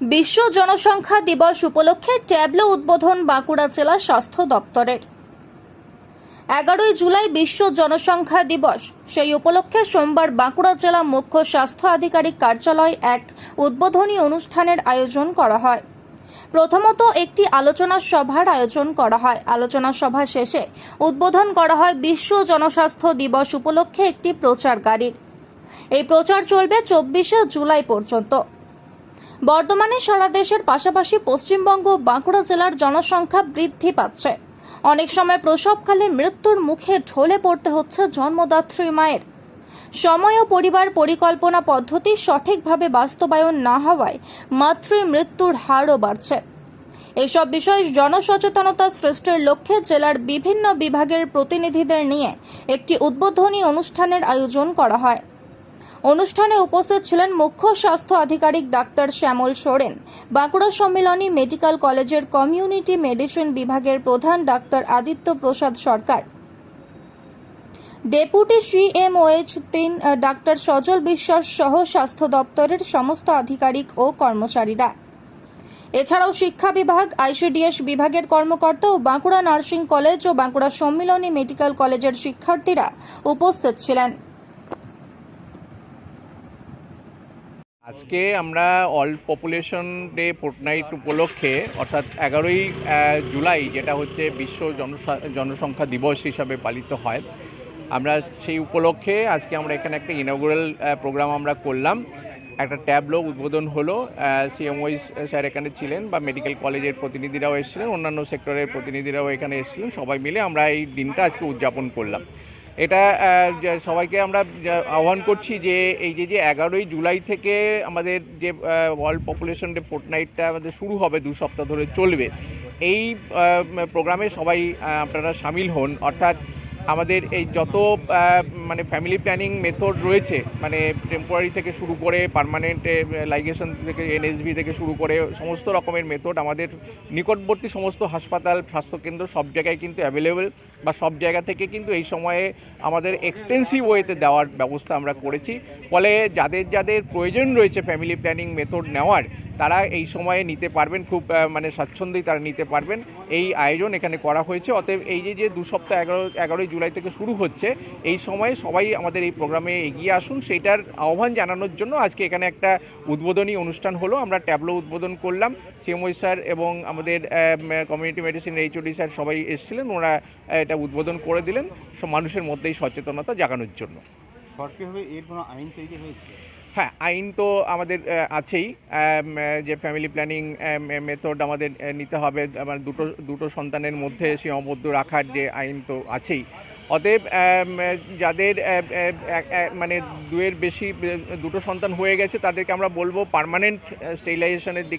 বিশ্ব জনসংখ্যা দিবস উপলক্ষে ট্যাবলো উদ্বোধন বাঁকুড়া জেলা স্বাস্থ্য দপ্তরের। এগারোই জুলাই বিশ্ব জনসংখ্যা দিবস। সেই উপলক্ষে সোমবার বাঁকুড়া জেলা মুখ্য স্বাস্থ্য আধিকারিক কার্যালয় এক উদ্বোধনী অনুষ্ঠানের আয়োজন করা হয়। প্রথমত একটি আলোচনা সভার আয়োজন করা হয়। আলোচনা সভা শেষে উদ্বোধন করা হয় বিশ্ব জনস্বাস্থ্য দিবস উপলক্ষে একটি প্রচার গাড়ির এই প্রচার চলবে চব্বিশে জুলাই পর্যন্ত। বর্তমানে সারা দেশের পাশাপাশি পশ্চিমবঙ্গ বাঁকুড়া জেলার জনসংখ্যা বৃদ্ধি পাচ্ছে। অনেক সময় প্রসবকালে মৃত্যুর মুখে ঢলে পড়তে হচ্ছে জন্মদাত্রী মায়ের। সময় ও পরিবার পরিকল্পনা পদ্ধতি সঠিকভাবে বাস্তবায়ন না হওয়ায় মাতৃ মৃত্যুর হারও বাড়ছে। এসব বিষয়ে জনসচেতনতা সৃষ্টির লক্ষ্যে জেলার বিভিন্ন বিভাগের প্রতিনিধিদের নিয়ে একটি উদ্বোধনী অনুষ্ঠানের আয়োজন করা হয়। অনুষ্ঠানে উপস্থিত ছিলেন মুখ্য স্বাস্থ্য আধিকারিক ডাক্তার শ্যামল সোরেন, বাঁকুড়া সম্মিলনী মেডিকেল কলেজের কমিউনিটি মেডিসিন বিভাগের প্রধান doctor Aditya Prasad Sarkar. Deputy CMOH তিন ডাক্তার সজল বিশ্বাস সহ স্বাস্থ্য দপ্তরের সমস্ত আধিকারিক ও কর্মচারীরা। এছাড়াও শিক্ষা বিভাগ আইসিডিএস বিভাগের কর্মকর্তা ও বাঁকুড়া নার্সিং কলেজ ও বাঁকুড়া সম্মিলনী মেডিকেল কলেজের শিক্ষার্থীরা উপস্থিত ছিলেন। আজকে আমরা অল পপুলেশন ডে ফোর্টনাইট উপলক্ষে, অর্থাৎ এগারোই জুলাই, যেটা হচ্ছে বিশ্ব জনসা- জনসংখ্যা দিবস হিসাবে পালিত হয়, আমরা সেই উপলক্ষে আজকে আমরা এখানে একটা ইনগুরাল প্রোগ্রাম আমরা করলাম। একটা ট্যাবলো উদ্বোধন হলো সিএমওই স্যার এখানে ছিলেন বা মেডিকেল কলেজের প্রতিনিধিরাও এসেছিলেন, অন্যান্য সেক্টরের প্রতিনিধিরাও এখানে এসেছিলেন, সবাই মিলে আমরা এই দিনটা আজকে উদযাপন করলাম। এটা সবাইকে আমরা আহ্বান করছি যে এই যে যে এগারোই জুলাই থেকে আমাদের যে ওয়ার্ল্ড পপুলেশন ডে ফোর্ট নাইটটা আমাদের শুরু হবে, দু সপ্তাহ ধরে চলবে, এই প্রোগ্রামে সবাই আপনারা সামিল হন। অর্থাৎ আমাদের এই যত মানে ফ্যামিলি প্ল্যানিং মেথড রয়েছে মানে টেম্পোরারি থেকে শুরু করে পার্মানেন্ট লাইগেশন থেকে এনএসবি থেকে শুরু করে সমস্ত রকমের মেথড আমাদের নিকটবর্তী সমস্ত হাসপাতাল, স্বাস্থ্যকেন্দ্র সব জায়গায় কিন্তু অ্যাভেলেবেল বা সব জায়গা থেকে কিন্তু এই সময়ে আমাদের এক্সটেন্সিভ ওয়েতে দেওয়ার ব্যবস্থা আমরা করেছি। ফলে যাদের যাদের প্রয়োজন রয়েছে ফ্যামিলি প্ল্যানিং মেথড নেওয়ার তারা এই সময়ে নিতে পারবেন, খুব মানে স্বাচ্ছন্দ্যেই তারা নিতে পারবেন। এই আয়োজন এখানে করা হয়েছে। অতএব এই যে যে দু সপ্তাহ এগারো, এগারোই জুলাই থেকে শুরু হচ্ছে, এই সময়ে সবাই আমাদের এই প্রোগ্রামে এগিয়ে আসুন। সেইটার আহ্বান জানানোর জন্য আজকে এখানে একটা উদ্বোধনী অনুষ্ঠান হলো। আমরা ট্যাবলো উদ্বোধন করলাম। সিএমওই স্যার এবং আমাদের কমিউনিটি মেডিসিন এইচওডি স্যার সবাই এসেছিলেন। ওরা এটা উদ্বোধন করে দিলেন। সব মানুষের মধ্যেই সচেতনতা জাগানোর জন্য। সরকারিভাবে এর কোনো আইন তৈরি হয়েছে? হ্যাঁ আইন তো আমাদের আছেই। যে ফ্যামিলি প্ল্যানিং মেথড আমাদের নিতে হবে। আমার দুটো দুটো সন্তানের মধ্যে সীমাবদ্ধ রাখার যে আইন তো আছেই। অতএব যাদের মানে দুয়ের বেশি দুটো সন্তান হয়ে গেছে, তাদেরকে আমরা বলব পারমানেন্ট স্টেরিলাইজেশনের দিকে